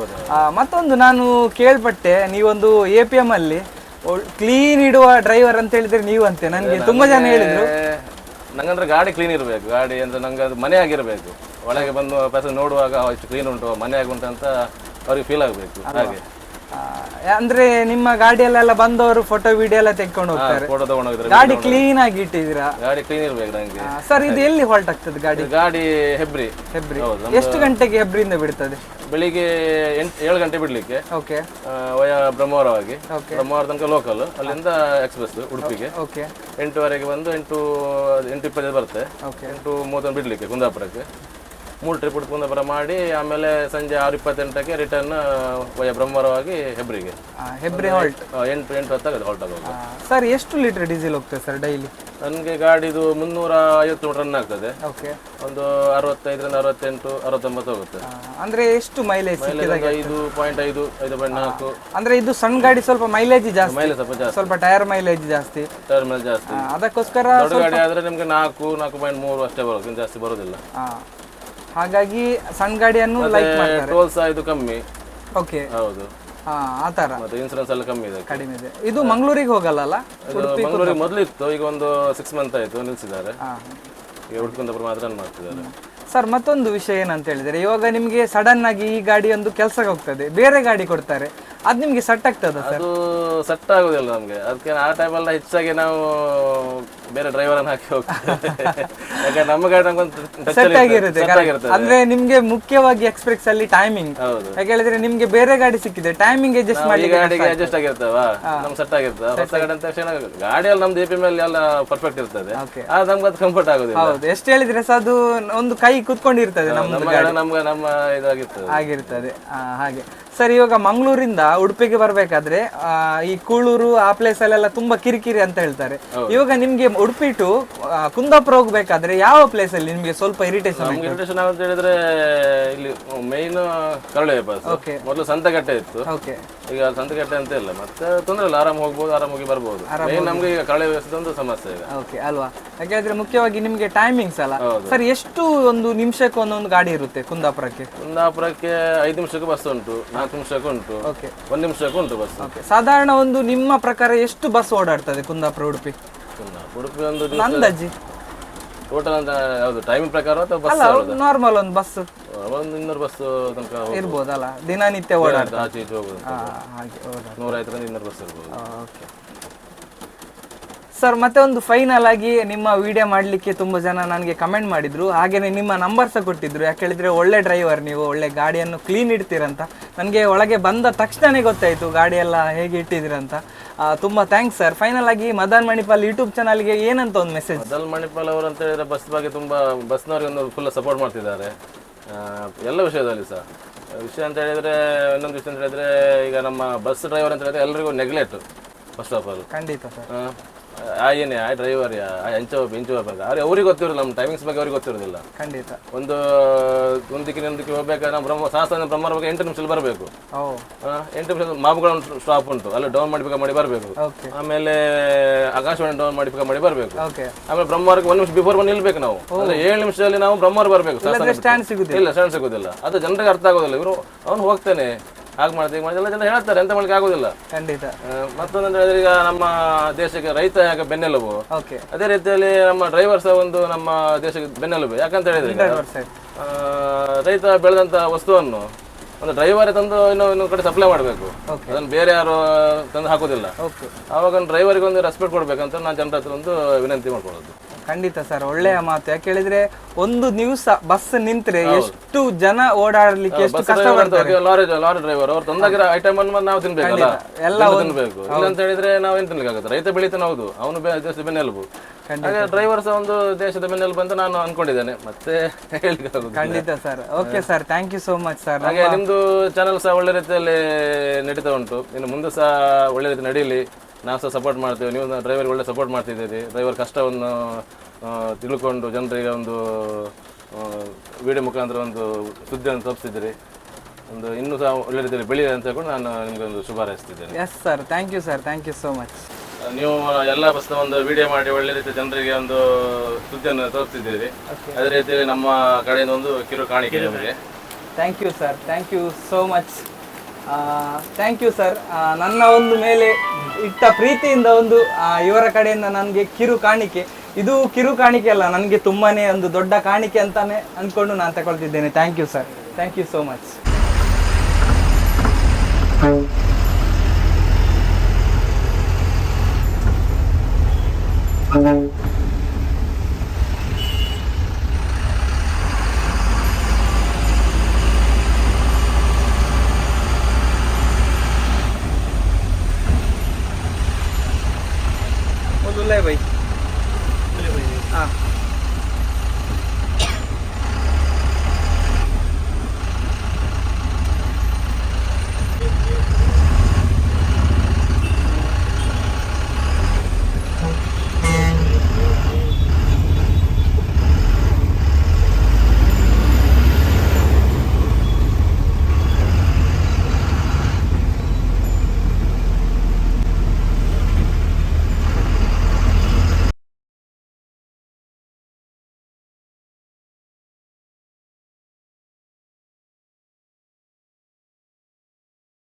ಮತ್ತೊಂದು ನಾನು ಕೇಳ್ಪಟ್ಟೆ ನೀವೊಂದು ಎ ಪಿ ಎಂ ಅಲ್ಲಿ ಕ್ಲೀನ್ ಇಡುವ ಡ್ರೈವರ್ ಅಂತ ಹೇಳಿದ್ರೆ ನೀವು ಅಂತೆ ನನಗೆ ತುಂಬಾ ಜನ ಹೇಳಿದ್ರು. ನಂಗಂದ್ರೆ ಗಾಡಿ ಕ್ಲೀನ್ ಇರಬೇಕು. ಗಾಡಿ ಅಂದ್ರೆ ನಂಗೆ ಅದು ಮನೆ ಆಗಿರಬೇಕು. ಒಳಗೆ ಬಂದು ಪ್ಯಾಸೆಂಜರ್ ನೋಡುವಾಗ ಎಷ್ಟು ಕ್ಲೀನ್ ಉಂಟು ಮನೆ ಆಗುಂಟು ಅಂತ ಅವ್ರಿಗೆ ಫೀಲ್ ಆಗಬೇಕು. ಹಾಗೆ. ಅಂದ್ರೆ ನಿಮ್ಮ ಗಾಡಿಯಲ್ಲೆಲ್ಲ ಬಂದವರು ಫೋಟೋ ವಿಡಿಯೋ ಎಲ್ಲ ತೆಕ್ಕೊಂಡು ಹೋಗ್ತಾರೆ. ಫೋಟೋ ತಗೊಂಡೋಗಿದ್ರೆ ಗಾಡಿ ಕ್ಲೀನ್ ಆಗಿ ಇಟ್ಟಿದ್ದೀರಾ? ಗಾಡಿ ಕ್ಲೀನ್ ಇರ್ಬೇಕು ನಂಗೆ. ಸರ್ ಇದು ಎಲ್ಲಿ ಹಾಲ್ಟ್ ಆಗ್ತದೆ ಗಾಡಿ? ಗಾಡಿ ಹೆಬ್ರಿ ಹೆಬ್ರಿ ಹೌದು ಎಷ್ಟು ಗಂಟೆಗೆ ಹೆಬ್ರಿಯಿಂದ ಬಿಡ್ತದೆ? ಬೆಳಿಗ್ಗೆ ಎಂಟು ಏಳು ಗಂಟೆ ಬಿಡ್ಲಿಕ್ಕೆ. ಓಕೆ ವಯ ಬ್ರಹ್ಮವರವಾಗಿ. ಬ್ರಹ್ಮವರ ತನಕ ಲೋಕಲ್ ಅಲ್ಲಿಂದ ಎಕ್ಸ್ಪ್ರೆಸ್ ಉಡುಪಿಗೆ. ಓಕೆ ಎಂಟುವರೆಗೆ ಬಂದು ಎಂಟು ಎಂಟು ಇಪ್ಪತ್ತೈದು ಬರುತ್ತೆ. ಓಕೆ ಎಂಟು ಮೂವತ್ತೊಂದು ಬಿಡ್ಲಿಕ್ಕೆ ಕುಂದಾಪುರಕ್ಕೆ. ಮೂರು ಟ್ರಿಪ್ ಕುಂದಾಪುರ ಮಾಡಿ ಆಮೇಲೆ ಸಂಜೆ ಆರು ಇಪ್ಪತ್ತೆಂಟಕ್ಕೆ ರಿಟರ್ನ್ ಬ್ರಹ್ಮರವಾಗಿ ಹೆಬ್ರಿಗೆ ಹೆಬ್ರಿ ಹಾಲ್ಟ್ ಎಂಟು ಎಂಟು ಹೊತ್ತಾಗುತ್ತೆ ಹಾಲ್ಟ್ ಆಗೋದು ಸರ್ ಎಷ್ಟು ಲೀಟರ್ ಡೀಸೆಲ್ ಹೋಗ್ತದೆ ಸರ್ ಡೈಲಿ ನನಗೆ ಗಾಡಿದು ಮುನ್ನೂರ ಐವತ್ತು ರನ್ ಆಗ್ತದೆ. ಓಕೆ ಒಂದು ಅರವತ್ತೈದರಿಂದ ಅರವತ್ತೆಂಟು ಅರವತ್ತೊಂಬತ್ತು ಹೋಗುತ್ತೆ. ಅಂದ್ರೆ ಎಷ್ಟು ಮೈಲೇಜ್ ಐದು ಪಾಯಿಂಟ್ ಐದು ಐದು ಪಾಯಿಂಟ್ ನಾಲ್ಕು. ಅಂದ್ರೆ ಇದು ಸಣ್ಣ ಗಾಡಿ ಸ್ವಲ್ಪ ಮೈಲೇಜ್ ಜಾಸ್ತಿ. ಮೈಲೇಜ್ ಸ್ವಲ್ಪ ಜಾಸ್ತಿ. ಸ್ವಲ್ಪ ಟೈರ್ ಮೈಲೇಜ್ ಜಾಸ್ತಿ. ಟೈರ್ ಮೈಲೇಜ್ ಜಾಸ್ತಿ. ಅದಕ್ಕೋಸ್ಕರ ದೊಡ್ಡ ಗಾಡಿ ಆದ್ರೆ ನಿಮ್ಗೆ ನಾಲ್ಕು ನಾಲ್ಕು ಪಾಯಿಂಟ್ ಮೂರು ಅಷ್ಟೇ ಬರೋದು ಜಾಸ್ತಿ ಬರೋದಿಲ್ಲ. ಹಾಗಾಗಿ ಸಣ್ಣ ಗಾಡಿಯನ್ನು ಲೈಕ್ ಮಾಡ್ತಾರೆ. ಟೋಲ್ ಸಹ ಇದು ಕಮ್ಮಿ. ಓಕೆ ಹೌದು. ಹಾ ಆ ತರ. ಮತ್ತೆ ಇನ್ಸೂರೆನ್ಸ್ ಎಲ್ಲ ಕಮ್ಮಿ ಇದೆ ಕಡಿಮೆ ಇದೆ. ಇದು ಮಂಗಳೂರಿಗೆ ಹೋಗಲ್ಲ ಅಲ್ಲ ಮಂಗಳೂರಿಗೆ ಮೊದಲು ಇತ್ತು ಈಗ ಒಂದು ಸಿಕ್ಸ್ ಮಂತ್ ಆಯ್ತು ನಿಲ್ಸಿದ್ದಾರೆ. ಹಾ. ಈಗ ಉಡ್ಕೊಂಡಪ್ಪ ಮಾತ್ರ ಮಾಡ್ತಿದ್ದಾರೆ. ಸರ್ ಮತ್ತೊಂದು ವಿಷಯ ಏನಂತ ಹೇಳಿದ್ರೆ ಇವಾಗ ನಿಮಗೆ ಸಡನ್ ಆಗಿ ಈ ಗಾಡಿ ಒಂದು ಕೆಲಸಕ್ಕೆ ಹೋಗ್ತದೆ. ಬೇರೆ ಗಾಡಿ ಕೊಡ್ತಾರೆ. ಅದು ನಿಮಗೆ ಸೆಟ್ ಆಗ್ತದ ಅದು ಸೆಟ್ ಆಗೋದಿಲ್ಲ ನಮ್ಗೆ. ಅದಕ್ಕೆ ಆ ಟೈಮಲ್ಲ ಹೆಚ್ಚಾಗಿ ನಾವು ಬೇರೆ ಡ್ರೈವರ್ ಅನ್ನ ಹಾಕಿ ಹೋಗ್ತೇವೆ. ಯಾಕಂದ್ರೆ ನಮ್ಮ ಗಾಡಿ ನಮ್ಗೊಂದು touch ಸೆಟ್ ಆಗಿರುತ್ತೆ ಅಂದ್ರೆ ನಿಮ್ಗೆ ಮುಖ್ಯವಾಗಿ ಎಕ್ಸ್ಪ್ರೆಸ್ ಅಲ್ಲಿ ಟೈಮಿಂಗ್ ಹೌದು. ಯಾಕೆ ಹೇಳಿದ್ರೆ ನಿಮ್ಗೆ ಬೇರೆ ಗಾಡಿ ಸಿಕ್ಕಿದೆ ಟೈಮಿಂಗ್ ಅಡ್ಜಸ್ಟ್ ಮಾಡಿ ಗಾಡಿಗೆ ಅಡ್ಜಸ್ಟ್ ಆಗಿರ್ತಾವ? ನಮ್ ಸೆಟ್ ಆಗಿರ್ತದೆ. ಹೊಸ ಗಾಡಿ ಅಂತ ತಕ್ಷಣ ಗಾಡಿಯಲ್ಲಿ ನಮ್ದು ಎ ಪಿ ಮೇಲೆ ಎಲ್ಲ ಪರ್ಫೆಕ್ಟ್ ಇರ್ತದೆ. ಆ ನಮ್ಗೆ ಅದು ಕಂಫರ್ಟ್ ಆಗೋದಿಲ್ಲ. ಹೌದು. ಎಷ್ಟು ಹೇಳಿದ್ರೆ ಸಹ ಅದು ಒಂದು ಕೈ ಕುತ್ಕೊಂಡಿರ್ತದೆ ನಮ್ಮ ಗಾಡಿ. ನಮ್ಗೆ ನಮ್ಮ ಇದಾಗಿರ್ತದೆ. ಆಗಿರ್ತದೆ. ಹಾಗೆ. ಸರ್ ಇವಾಗ ಮಂಗಳೂರಿಂದ ಉಡುಪಿಗೆ ಬರ್ಬೇಕಾದ್ರೆ ಈ ಕೂಳೂರು ಆ ಪ್ಲೇಸ್ ಅಲ್ಲೆಲ್ಲ ತುಂಬಾ ಕಿರಿಕಿರಿ ಅಂತ ಹೇಳ್ತಾರೆ. ಇವಾಗ ನಿಮ್ಗೆ ಉಡುಪಿ ಟು ಕುಂದಾಪುರ ಹೋಗ್ಬೇಕಾದ್ರೆ ಯಾವ ಪ್ಲೇಸ್ ಅಲ್ಲಿ ನಿಮ್ಗೆ ಸ್ವಲ್ಪ ಇರಿಟೇಷನ್ ಇರಿಟೇಷನ್ ಅಂತ ಹೇಳಿದ್ರೆ ಇಲ್ಲಿ ಮೇನ್ ಕರಳೆ ಬಸ್. ಮೊದಲು ಸಂತಗಟ್ಟೆ ಇತ್ತು. ಈಗ ಸಂತಗಟ್ಟೆ ಅಂತ ಇಲ್ಲ. ಮತ್ತೆ ತೊಂದ್ರೆ ಇಲ್ಲ. ಆರಾಮ್ ಹೋಗ್ಬೋದು ಆರಾಮ್ ಹೋಗಿ ಬರ್ಬೋದು. ಮೇನ್ ನಮ್ಗೆ ಈಗ ಕರಳೆ ವ್ಯವಸ್ಥೆ ಸಮಸ್ಯೆ ಇದೆ ಓಕೆ ಅಲ್ವಾ? ಯಾಕಂದ್ರೆ ಮುಖ್ಯವಾಗಿ ನಿಮ್ಗೆ ಟೈಮಿಂಗ್ಸ್ ಅಲ್ಲ. ಸರ್ ಎಷ್ಟು ಒಂದು ನಿಮಿಷಕ್ಕೆ ಒಂದೊಂದು ಗಾಡಿ ಇರುತ್ತೆ ಕುಂದಾಪುರಕ್ಕೆ? ಕುಂದಾಪುರಕ್ಕೆ ಐದು ನಿಮಿಷಕ್ಕೆ ಬಸ್ ಉಂಟು. ನಾಲ್ಕು ನಿಮಿಷಕ್ಕೆ ಉಂಟು ಓಕೆ ಒಂದು ನಿಮಿಷಕ್ಕೆ ಉಂಟು ಬಸ್. ಓಕೆ ಸಾಧಾರಣ ಒಂದು ನಿಮ್ಮ ಪ್ರಕಾರ ಎಷ್ಟು ಬಸ್ ಓಡಾಡ್ತದೆ ಕುಂದಾಪುರ ಉಡುಪಿ? ಉಡುಪಿ ಒಂದು ದಿವಸ ಅಂದಾಜಿ? ಟೋಟಲ್ ಅಂತ ಯಾವುದು ಟೈಮಿಂಗ್ ಪ್ರಕಾರ ಅಥವಾ ಬಸ್ ಅಲ್ಲ ನಾರ್ಮಲ್ ಒಂದು ಬಸ್ ಒಂದು ಇನ್ನೂರು ಬಸ್ ತನಕ ಹೋಗ್ಬೋದು. ಇರ್ಬೋದಲ್ಲ ದಿನನಿತ್ಯ ಓಡಾಡ್ತಾ ಆಚೆ ಈಚೆ ಹೋಗುದು ಹಾಗೆ ಓಡಾಡ ನೂರ ಐದರಿಂದ ಇನ್ನೂರು ಬಸ್ ಇರ್ಬೋದು. ಓಕೆ ಸರ್ ಮತ್ತೆ ಒಂದು ಫೈನಲ್ ಆಗಿ ನಿಮ್ಮ ವಿಡಿಯೋ ಮಾಡಲಿಕ್ಕೆ ತುಂಬ ಜನ ನನಗೆ ಕಮೆಂಟ್ ಮಾಡಿದ್ರು. ಹಾಗೇನೆ ನಿಮ್ಮ ನಂಬರ್ ಸಹ ಕೊಟ್ಟಿದ್ರು. ಯಾಕೆ ಹೇಳಿದ್ರೆ ಒಳ್ಳೆ ಡ್ರೈವರ್ ನೀವು ಒಳ್ಳೆ ಗಾಡಿಯನ್ನು ಕ್ಲೀನ್ ಇಡ್ತೀರಂತ. ನನಗೆ ಒಳಗೆ ಬಂದ ತಕ್ಷಣನೇ ಗೊತ್ತಾಯಿತು ಗಾಡಿ ಎಲ್ಲ ಹೇಗೆ ಇಟ್ಟಿದ್ದೀರಂತ ತುಂಬ ಥ್ಯಾಂಕ್ಸ್ ಸರ್ ಫೈನಲ್ ಆಗಿ ಮದನ್ ಮಣಿಪಾಲ್ ಯೂಟ್ಯೂಬ್ ಚಾನಲ್ಗೆ ಏನಂತ ಒಂದು ಮೆಸೇಜ್ ಮದನ್ ಮಣಿಪಾಲ್ ಅವರು ಅಂತ ಹೇಳಿದ್ರೆ ಬಸ್ ಬಗ್ಗೆ ತುಂಬಾ ಬಸ್ನವರಿಗೆ ಒಂದು ಫುಲ್ ಸಪೋರ್ಟ್ ಮಾಡ್ತಿದ್ದಾರೆ. ಎಲ್ಲ ವಿಷಯದಲ್ಲಿ ಸರ್ ವಿಷಯ ಅಂತ ಹೇಳಿದ್ರೆ ಇನ್ನೊಂದು ವಿಷಯ ಅಂತ ಹೇಳಿದ್ರೆ ಈಗ ನಮ್ಮ ಬಸ್ ಡ್ರೈವರ್ ಅಂತ ಹೇಳಿದ್ರೆ ಎಲ್ಲರಿಗೂ ನೆಗ್ಲೆಕ್ಟ್ ಫಸ್ಟ್ ಆಫ್ ಆಲ್ ಖಂಡಿತ ಸರ್ ಏನೇ ಆ ಡ್ರೈವರ್ ಎಂಚೋ ಬೆಂಚೋ ಬಂದ ಅವ್ರಿಗೆ ಅವ್ರಿಗೆ ಗೊತ್ತಿರೋದಿಲ್ಲ ನಮ್ಮ ಟೈಮಿಂಗ್ಸ್ ಬಗ್ಗೆ ಅವ್ರಿಗೆ ಗೊತ್ತಿರೋದಿಲ್ಲ. ಖಂಡಿತ. ಒಂದು ಒಂದು ದಿಕ್ಕಿನ ಒಂದು ದಿಕ್ಕಿಗೆ ಹೋಗ್ಬೇಕಾದ್ರೆ ನಾವು ಬ್ರಹ್ಮ ಸಹಸ್ರ ಬ್ರಹ್ಮರ ಬಗ್ಗೆ ಎಂಟು ನಿಮಿಷದಲ್ಲಿ ಬರಬೇಕು. ಎಂಟು ನಿಮಿಷ ಮಾಬುಗಳ ಸ್ಟಾಪ್ ಉಂಟು. ಅಲ್ಲಿ ಡೌನ್ ಮಾಡಿ ಮಾಡಿ ಬರಬೇಕು. ಆಮೇಲೆ ಆಕಾಶವಾಣಿ ಡೌನ್ ಮಾಡಿ ಪಿಕಪ್ ಮಾಡಿ ಬರಬೇಕು. ಓಕೆ ಆಮೇಲೆ ಬ್ರಹ್ಮವರ್ಗೆ ಒಂದು ನಿಮಿಷ ಬಿಫೋರ್ ಬಂದು ನಿಲ್ಬೇಕು ನಾವು. ಅಂದ್ರೆ ಏಳು ನಿಮಿಷದಲ್ಲಿ ನಾವು ಬ್ರಹ್ಮರ್ ಬರಬೇಕು. ಇಲ್ಲ ಸ್ಟ್ಯಾಂಡ್ ಸಿಗೋದಿಲ್ಲ. ಅದು ಜನರಿಗೆ ಅರ್ಥ ಆಗೋದಿಲ್ಲ. ಇವರು ಅವನು ಹೋಗ್ತಾನೆ. ಹಾಗೆ ಮಾಡ್ತೀವಿ ಮಾಡಿ ಎಲ್ಲ ಜನ ಹೇಳ್ತಾರೆ ಎಂತ ಮಾಡ್ಲಿಕ್ಕೆ ಆಗೋದಿಲ್ಲ. ಖಂಡಿತ. ಮತ್ತೊಂದಂದ್ರೆ ಹೇಳಿದ್ರೆ ಈಗ ನಮ್ಮ ದೇಶಕ್ಕೆ ರೈತ ಯಾಕೆ ಬೆನ್ನೆಲುಬು. ಓಕೆ. ಅದೇ ರೀತಿಯಲ್ಲಿ ನಮ್ಮ ಡ್ರೈವರ್ ಸಹ ಒಂದು ನಮ್ಮ ದೇಶಕ್ಕೆ ಬೆನ್ನೆಲುಬು. ಯಾಕಂತ ಹೇಳಿದ್ರೆ ರೈತ ಬೆಳೆದಂತ ವಸ್ತುವನ್ನು ಒಂದು ಡ್ರೈವರ್ ತಂದು ಇನ್ನೂ ಇನ್ನೊಂದು ಕಡೆ ಸಪ್ಲೈ ಮಾಡಬೇಕು. ಅದನ್ನು ಬೇರೆ ಯಾರು ತಂದು ಹಾಕೋದಿಲ್ಲ. ಓಕೆ. ಆವಾಗ ಡ್ರೈವರಿಗೆ ಒಂದು ರೆಸ್ಪೆಕ್ಟ್ ಕೊಡ್ಬೇಕಂತ ನಾನು ಜನರ ಹತ್ರ ಒಂದು ವಿನಂತಿ ಮಾಡ್ಕೊಳ್ಳೋದು. ಖಂಡಿತ ಸರ್ ಒಳ್ಳೆಯ ಮಾತು. ಯಾಕೆ ಹೇಳಿದ್ರೆ ಒಂದು ನಿಮಿಷ ಬಸ್ ನಿಂತ್ರೆ ಎಷ್ಟು ಜನ ಓಡಾಡ್ಲಿಕ್ಕೆ ಎಷ್ಟು ಕಷ್ಟ ಅಂತ ಲಾರಿ ಲಾರಿ ಡ್ರೈವರ್ ಅವ್ರು ತಂದಾಗಿರೋ ಐಟಮ್ ಅನ್ನು ನಾವು ತಿನ್ಬೇಕಲ್ಲ ಎಲ್ಲ ಎಲ್ಲ ತಿನ್ಬೇಕು. ಇಲ್ಲ ಅಂತ ಹೇಳಿದ್ರೆ ನಾವು ಏನ್ ತಿನ್ಲಿಕ್ಕಾಗುತ್ತೆ ರೈತ ಬೆಳಿತಾನೆ ಹೌದು. ಅವನು ದೇಶದ ಬೆನ್ನೆಲುಬು. ಹಾಗೆ ಡ್ರೈವರ್ ಸಹ ಒಂದು ದೇಶದ ಬೆನ್ನೆಲುಬು ಅಂತ ನಾನು ಅನ್ಕೊಂಡಿದ್ದೇನೆ. ಮತ್ತೆ ಖಂಡಿತ sir. Okay sir thank you so much sir. ಹಾಗೆ ನಿಮ್ದು ಚಾನಲ್ ಸಹ ಒಳ್ಳೆ ರೀತಿಯಲ್ಲಿ ನಡೀತಾ ಉಂಟು. ಇನ್ನು ಮುಂದೆ ಸಹ ಒಳ್ಳೆ ರೀತಿ ನಡೀಲಿ. ನಾವು ಸಹ ಸಪೋರ್ಟ್ ಮಾಡ್ತೇವೆ. ನೀವು ಡ್ರೈವರ್ಗೆ ಒಳ್ಳೆ ಸಪೋರ್ಟ್ ಮಾಡ್ತಿದ್ದೀರಿ. ಡ್ರೈವರ್ ಕಷ್ಟವನ್ನು ತಿಳ್ಕೊಂಡು ಜನರಿಗೆ ಒಂದು ವಿಡಿಯೋ ಮುಖಾಂತರ ಒಂದು ಸುದ್ದಿಯನ್ನು ತಪ್ಪಿಸಿದ್ದೀರಿ ಒಂದು ಇನ್ನೂ ಸಹ ಒಳ್ಳೆ ರೀತಿಯಲ್ಲಿ ಬೆಳೀಲಿ ಅಂತ ಹೇಳ್ಕೊಂಡು ನಾನು ನಿಮಗೆ ಒಂದು ಶುಭ ಹಾರೈಸ್ತಿದ್ದೇನೆ yes sir thank you sir thank you so much ನೀವು ಎಲ್ಲ ಬಸ್ನ ಒಂದು ವಿಡಿಯೋ ಮಾಡಿ ಒಳ್ಳೆ ರೀತಿ ಜನರಿಗೆ ಒಂದು ಸುದ್ದಿಯನ್ನು ತೋರಿಸ್ತಿದ್ದೀರಿ. ಅದೇ ರೀತಿಯಲ್ಲಿ ನಮ್ಮ ಕಡೆಯಿಂದ ಒಂದು ಕಿರು ಕಾಣಿಕೆ ನಿಮಗೆ thank you sir thank you so much thank you sir ನನ್ನ ಒಂದು ಮೇಲೆ ಇಟ್ಟ ಪ್ರೀತಿಯಿಂದ ಒಂದು ಇವರ ಕಡೆಯಿಂದ ನನಗೆ ಕಿರು ಕಾಣಿಕೆ. ಇದು ಕಿರು ಕಾಣಿಕೆ ಅಲ್ಲ, ನನಗೆ ತುಂಬಾನೇ ಒಂದು ದೊಡ್ಡ ಕಾಣಿಕೆ ಅಂತಾನೆ ಅಂದ್ಕೊಂಡು ನಾನು ತಗೊಳ್ತಿದ್ದೇನೆ. Thank you sir thank you so much Hello.